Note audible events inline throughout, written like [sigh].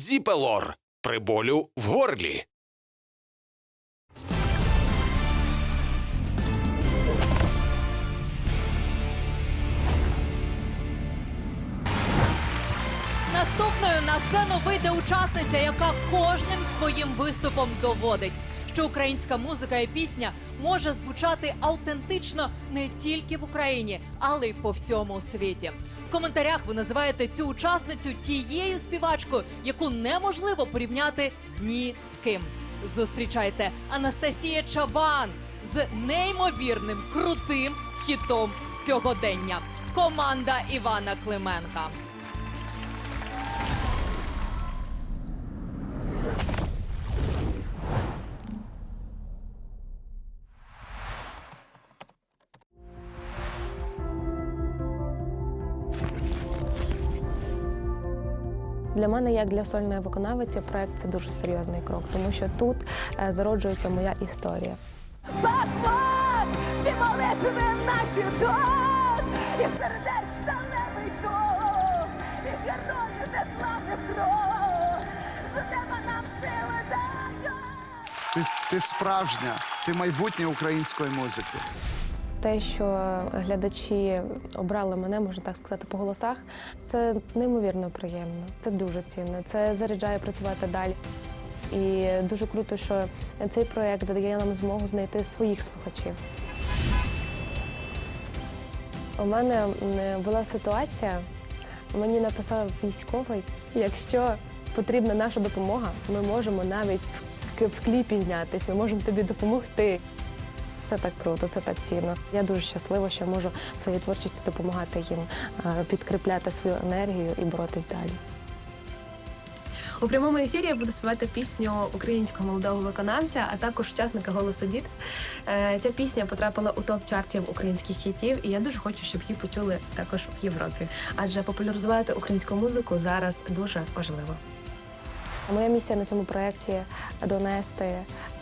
Зіпелор при болю в горлі. Наступною на сцену вийде учасниця, яка кожним своїм виступом доводить, що українська музика і пісня може звучати автентично не тільки в Україні, але й по всьому світі. В коментарях ви називаєте цю учасницю тією співачкою, яку неможливо порівняти ні з ким. Зустрічайте Анастасія Чабан з неймовірним крутим хітом сьогодення. Команда Івана Клименка. Для мене, як для сольної виконавиці, проект це дуже серйозний крок, тому що тут е, зароджується моя історія. Бак-бак, всі молитви наші тут, і сердець сталевий дух, і герої неславних кров, за тебе нам сили дають. Ти, ти справжня, ти майбутнє української музики. Те, що глядачі обрали мене, можна так сказати, по голосах, це неймовірно приємно. Це дуже цінно. Це заряджає працювати далі. І дуже круто, що цей проект дає нам змогу знайти своїх слухачів. У мене була ситуація, мені написав військовий, якщо потрібна наша допомога, ми можемо навіть в кліпі знятись, ми можемо тобі допомогти. Це так круто, це так цінно. Я дуже щаслива, що можу своєю творчістю допомагати їм е, підкріпляти свою енергію і боротись далі. У прямому ефірі я буду співати пісню українського молодого виконавця, а також учасника голосу дід. Е, Ця пісня потрапила у топ чартів українських хітів, і я дуже хочу, щоб її почули також в Європі. Адже популяризувати українську музику зараз дуже важливо. Моя місія на цьому проєкті донести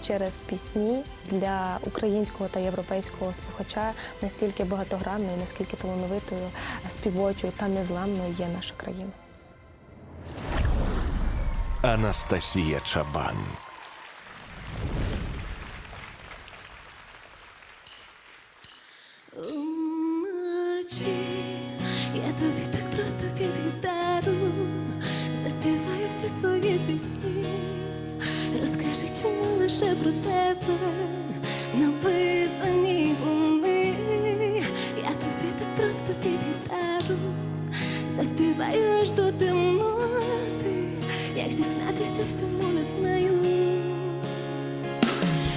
через пісні для українського та європейського слухача настільки багатогранною, наскільки талановитою, співочою та незламною є наша країна. Анастасія Чабан. Уночі я тобі так просто під свої пісні. Розкажи, чому лише про тебе написані вони. Я тобі так просто під гітару заспіваю аж до темноти, як зізнатися всьому не знаю.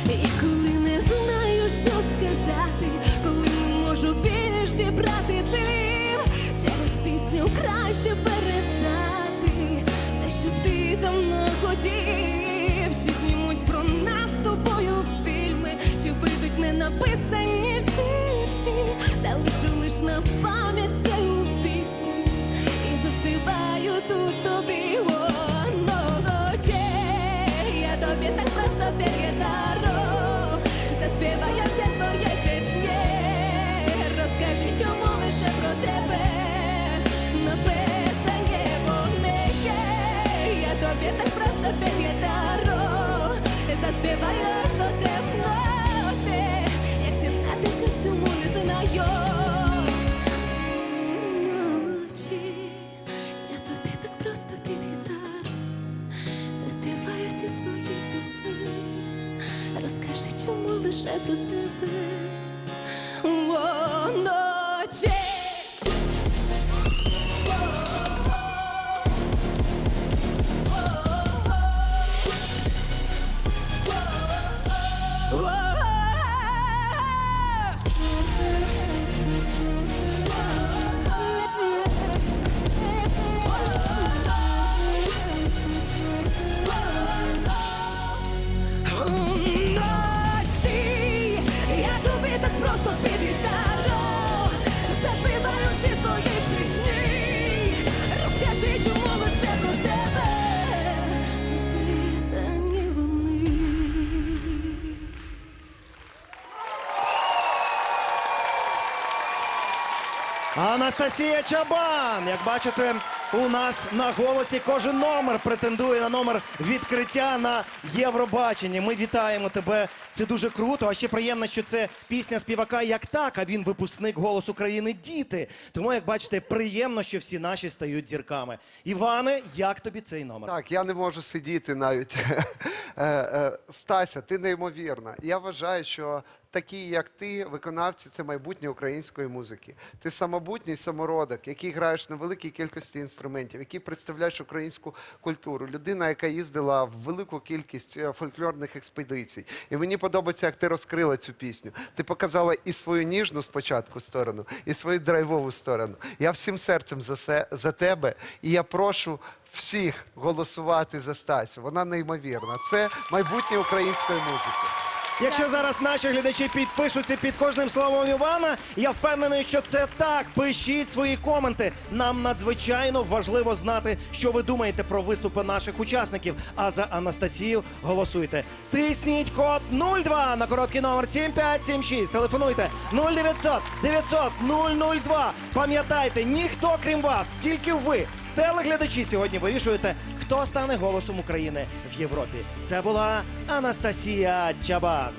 І коли не знаю, що сказати, коли не можу більш дібрати слів, через пісню краще передати так просто гітару заспіваю аж до темноти, як зізнатися всьому не знаю. Я тобі так просто під гітару свої пісні. Розкажи, чому лише про тебе. О, Анастасія Чабан, як бачите, у нас на голосі. Кожен номер претендує на номер відкриття на Євробаченні. Ми вітаємо тебе. Це дуже круто. А ще приємно, що це пісня співака як так, а він випускник голос України Діти. Тому, як бачите, приємно, що всі наші стають зірками. Іване, як тобі цей номер? Так, я не можу сидіти навіть. [laughs] Е, е, Стася, ти неймовірна. Я вважаю, що такі, як ти, виконавці, це майбутнє української музики. Ти самобутній самородок, який граєш на великій кількості інструментів, який представляєш українську культуру. Людина, яка їздила в велику кількість е, фольклорних експедицій. І мені подобається, як ти розкрила цю пісню. Ти показала і свою ніжну спочатку сторону, і свою драйвову сторону. Я всім серцем за, се, за тебе, і я прошу всіх голосувати за Стасю. Вона неймовірна. Це майбутнє української музики. Якщо зараз наші глядачі підпишуться під кожним словом Івана, я впевнений, що це так. Пишіть свої коменти. Нам надзвичайно важливо знати, що ви думаєте про виступи наших учасників. А за Анастасію голосуйте. Тисніть код 02 на короткий номер 7576. Телефонуйте 0900 900 002. Пам'ятайте, ніхто крім вас, тільки ви. Телеглядачі сьогодні вирішуєте, хто стане голосом України в Європі. Це була Анастасія Чабан.